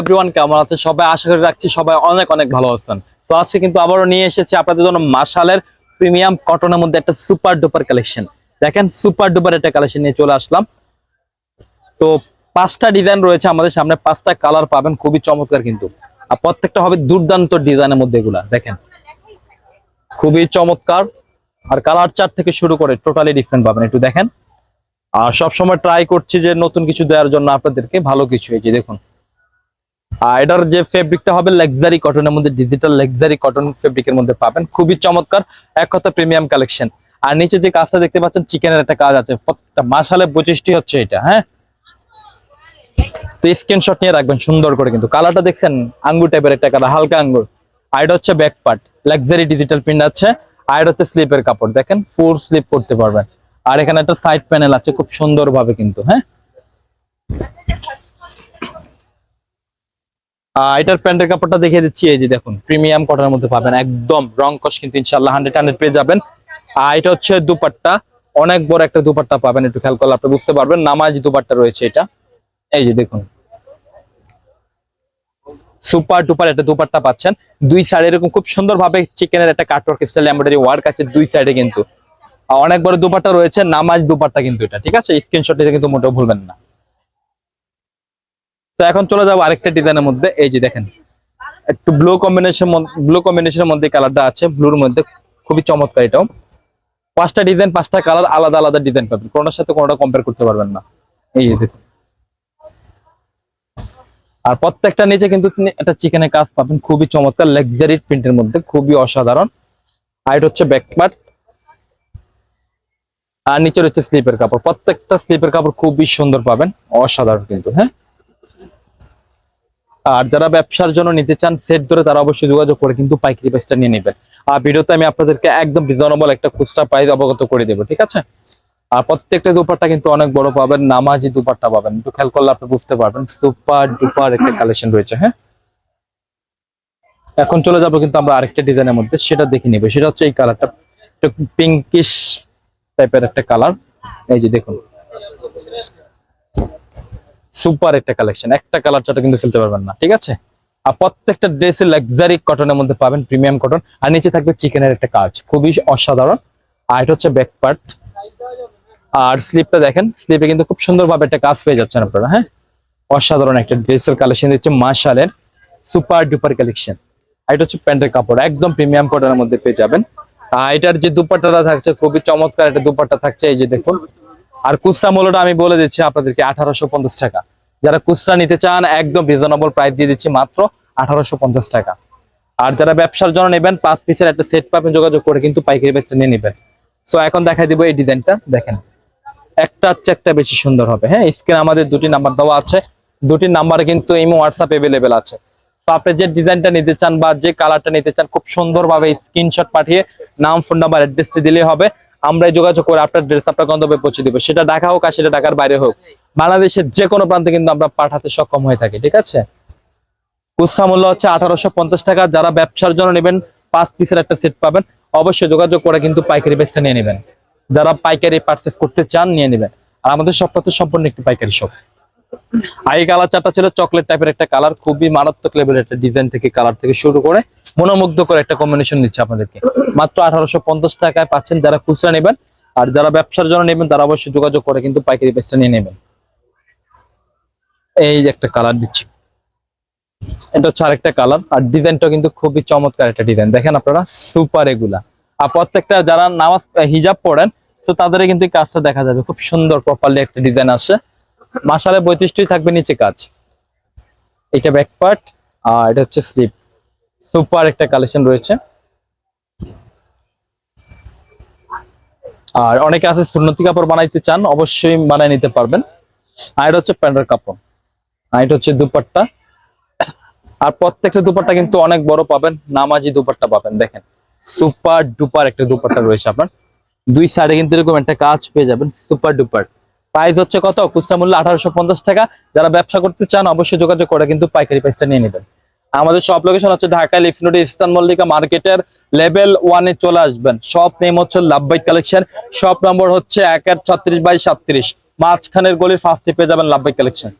Everyone কেমন আছে সবাই আশা করি রাখছি সবাই অনেক অনেক ভালো আছেন। তো আজকে কিন্তু আবারও নিয়ে এসেছি আপনাদের জন্য মাসালের প্রিমিয়াম কটনের মধ্যে একটা সুপার ডুপার কালেকশন দেখেন সুপার ডুপার একটা কালেকশন নিয়ে চলে আসলাম। তো পাঁচটা ডিজাইন রয়েছে আমাদের সামনে, পাঁচটা কালার পাবেন, খুবই চমৎকার কিন্তু। আর প্রত্যেকটা হবে দুর্দান্ত ডিজাইনের মধ্যে এগুলা, দেখেন। খুবই চমৎকার। আর কালার চার থেকে শুরু করে টোটালি ডিফারেন্ট পাবেন, একটু দেখেন। আর সবসময় ট্রাই করছি যে নতুন কিছু দেওয়ার জন্য আপনাদেরকে ভালো কিছু যে দেখুন। এটার যে ফেব্রিকটা হবে লাক্সারি কটনের মধ্যে ডিজিটাল লাক্সারি কটন ফেব্রিকের মধ্যে পাবেন। খুবই চমৎকার, এক কথা প্রিমিয়াম কালেকশন আর নিচে যে কাজটা দেখতে পাচ্ছেন চিকেনের একটা কাজ আছে। প্রত্যেকটা মাসালে পঁচিশটি হচ্ছে এটা হ্যাঁ? তো স্ক্রিনশট নিয়ে রাখবেন, সুন্দর করে কিন্তু। কালারটা দেখছেন, আঙ্গুর টাইপের একটা কালার হালকা আঙ্গুর। আর এটা হচ্ছে back part luxury digital print আছে। আর এটা হচ্ছে স্লিপের কাপড়, দেখেন ফোর স্লিপ করতে পারবেন। আর এখানে একটা সাইড প্যানেল আছে, খুব সুন্দর ভাবে কিন্তু হ্যাঁ? এটার প্যান্টের কাপড়টা দেখিয়ে দিচ্ছি, এই যে দেখুন প্রিমিয়াম কটনের মধ্যে পাবেন, একদম রং কস কিন্তু ইনশাল্লাহ হান্ড্রেড হান্ড্রেড পেয়ে যাবেন। আর এটা হচ্ছে দুপাট্টা, অনেক বড় একটা দুপাট্টা পাবেন, একটু খেয়াল করলে আপনি বুঝতে পারবেন, নামাজ দুপাট্টা রয়েছে এটা। এই যে দেখুন সুপার টুপার একটা দুপাট্টা পাচ্ছেন। দুই সাইডে এরকম খুব সুন্দর ভাবে চিকেনের একটা কাটওয়ার্ক স্টাইল এমব্রয়ডারি ওয়ার্ক আছে দুই সাইডে কিন্তু। অনেক বড় দুপাট্টা রয়েছে, নামাজ দুপাট্টা কিন্তু এটা, ঠিক আছে? স্ক্রিনশট নিতে কিন্তু মোটেও ভুলবেন না। তো এখন চলে যাব আরেকটা ডিজাইনের মধ্যে। এই যে দেখেন, একটু ব্লু কম্বিনেশন ব্লু কম্বিনেশনের মধ্যে কালারটা আছে ব্লুর মধ্যে খুবই চমৎকার এটাও। পাঁচটা ডিজাইন পাঁচটা কালার আলাদা আলাদা ডিজাইন পাবেন। কোনোটার সাথে কোনোটা কম্পেয়ার করতে পারবেন না। এই দেখুন। আর প্রত্যেকটা নিচে কিন্তু একটা চিকেনের কাজ পাবেন, খুবই চমৎকার লাক্সারি প্রিন্টের মধ্যে, খুবই অসাধারণ। আর এটা হচ্ছে ব্যাক পার্ট আর নিচের হচ্ছে স্লিপের কাপড়। প্রত্যেকটা স্লিপের কাপড় খুবই সুন্দর পাবেন, অসাধারণ কিন্তু হ্যাঁ? আর যারা ব্যবসার জন্য নিতে চান সেট ধরে তারা অবশ্যই যোগাযোগ করে কিন্তু পাইকারি প্রাইসটা নিয়ে নেবেন। আর ভিডিওতে আমি আপনাদেরকে একদম রিজনেবল একটা খুচরা প্রাইস অবগত করে দেবো, ঠিক আছে? আর প্রত্যেকটা দুপাট্টা কিন্তু অনেক বড় পাবেন, নামাজি দুপাট্টা পাবেন। একটু খেয়াল করলে আপনি বুঝতে পারবেন সুপার ডুপার একটা কালেকশন রয়েছে হ্যাঁ? এখন চলে যাব কিন্তু আমরা আরেকটা ডিজাইনের মধ্যে, সেটা দেখে নিবো। সেটা হচ্ছে এই কালারটা পিঙ্কিশ টাইপের একটা কালার এই যে দেখুন। সুপার একটা কালেকশন একটা কালার চাটা কিন্তু ফেলতে পারবেন না, ঠিক আছে? আর প্রত্যেকটা ড্রেসে লাক্সারি কটনের মধ্যে পাবেন প্রিমিয়াম কটন আর নিচে থাকবে চিকেনের একটা কাজ, খুবই অসাধারণ। আর এটা হচ্ছে ব্যাক পার্ট আর স্লিপটা দেখেন স্লিপে কিন্তু খুব সুন্দরভাবে একটা কাজ পেয়ে যাচ্ছেন আপনারা হ্যাঁ? অসাধারণ একটা ড্রেসের কালেকশন দিচ্ছে মার্শালের সুপার ডুপার কালেকশন আর এটা হচ্ছে প্যান্টের কাপড়, একদম প্রিমিয়াম কটনের মধ্যে পেয়ে যাবেন। আর এটার যে দুপাট্টাটা থাকছে, খুবই চমৎকার একটা দুপাট্টা থাকছে, এই যে দেখুন। আর কুচরা মূল্যটা আমি বলে দিচ্ছি আপনাদেরকে আঠারোশো পঞ্চাশ টাকা। যারা কুচরা নিতে চান, একদম রিজনেবল প্রাইস দিয়ে দিচ্ছি মাত্র আঠারোশো পঞ্চাশ টাকা। আর যারা ব্যবসার জন্য নেবেন, পাঁচ পিসের একটা সেট পাবেন, যোগাযোগ করে কিন্তু পাইকারি বেচে নিয়ে নেবেন। সো এখন দেখাই দিব এই ডিজাইনটা দেখেন। একটা হচ্ছে একটা বেশি সুন্দর হবে। হ্যাঁ স্ক্রিনে আমাদের দুটি নাম্বার দেওয়া আছে। দুটি নাম্বার কিন্তু ইমো হোয়াটসঅ্যাপ এভেলেবেল আছে। তো আপনি যে ডিজাইনটা নিতে চান বা যে কালারটা নিতে চান, খুব সুন্দরভাবে স্ক্রিনশট পাঠিয়ে নাম ফোন নাম্বার অ্যাড্রেসটি দিলেই হবে। আমরা যোগাযোগ করে আপনার ড্রেস আপনার গন্তব্যে পৌঁছে দিব। সেটা ঢাকা হোক আর সেটা ঢাকার বাইরে হোক। বাংলাদেশের যে কোনো প্রান্তে কিন্তু আমরা পাঠাতে সক্ষম হয়ে থাকি, ঠিক আছে? কুস্তা মূল্য হচ্ছে আঠারোশো পঞ্চাশ টাকা। যারা ব্যবসার জন্য নেবেন, পাঁচ পিসের একটা সেট পাবেন। অবশ্যই যোগাযোগ করে কিন্তু পাইকারি বেচটা নিয়ে নেবেন। যারা পাইকারি পারচেস করতে চান, নিয়ে নেবেন। আর আমাদের সবটা তো সম্পূর্ণ একটি পাইকারি শপ এই কালার চারটা ছিল চকলেট টাইপের একটা কালার খুবই মারাত্মক লেভেলের একটা ডিজাইন থেকে কালার থেকে শুরু করে মনোমুগ্ধ করে একটা কম্বিনেশন দিচ্ছে আপনাদেরকে। মাত্র আঠারোশো পঞ্চাশ টাকায় পাচ্ছেন যারা খুচরা নেবেন, আর যারা ব্যবসার জন্য নেবেন, তারা অবশ্যই যোগাযোগ করে কিন্তু পাইকারি বেচটা নিয়ে নেবেন। এই যে একটা কালার দিচ্ছি। এটা হচ্ছে আরেকটা কালার আর ডিজাইনটা কিন্তু খুবই চমৎকার একটা ডিজাইন দেখেন আপনারা সুপার এগুলা। আর প্রত্যেকটা যারা নামাজ হিজাব পড়েন, তো তাদের কিন্তু কাজটা দেখা যাবে। খুব সুন্দর প্রপারলি একটা ডিজাইন আসে। মাসালে বৈশিষ্ট্যই থাকবে নিচে কাজ। এটা ব্যাক পার্ট আর এটা হচ্ছে স্লিপ সুপার একটা কালেকশন রয়েছে। আর অনেকে আছে সুন্নতি কাপড় বানাইতে চান, অবশ্যই বানাই নিতে পারবেন। আর এটা হচ্ছে প্যান্টের কাপড়। আর এটা হচ্ছে দুপাট্টা। আর প্রত্যেকটা দুপাট্টা কিন্তু অনেক বড় পাবেন, নামাজি দুপাট্টা পাবেন, দেখেন। সুপার ডুপার একটা দুপাট্টা রয়েছে আপনার। দুই সাইডে কিন্তু এরকম একটা কাজ পেয়ে যাবেন সুপার ডুপার প্রাইস হচ্ছে কত? খুচরা মূল্য আঠারোশো পঞ্চাশ টাকা। যারা ব্যবসা করতে চান, অবশ্যই যোগাযোগ করে কিন্তু পাইকারি প্রাইসটা নিয়ে নেবেন। আমাদের সব লোকেশন হচ্ছে ঢাকা লিফনুডি ইস্তান মল্লিকা মার্কেটের লেভেল ওয়ানে চলে আসবেন। সব নেম হচ্ছে লাভবাইক কালেকশন সব নম্বর হচ্ছে এক এক ছত্রিশ বাই সাতত্রিশ। মাঝখানের গলির ফার্স্টে পেয়ে যাবেন লাভবাইক কালেকশন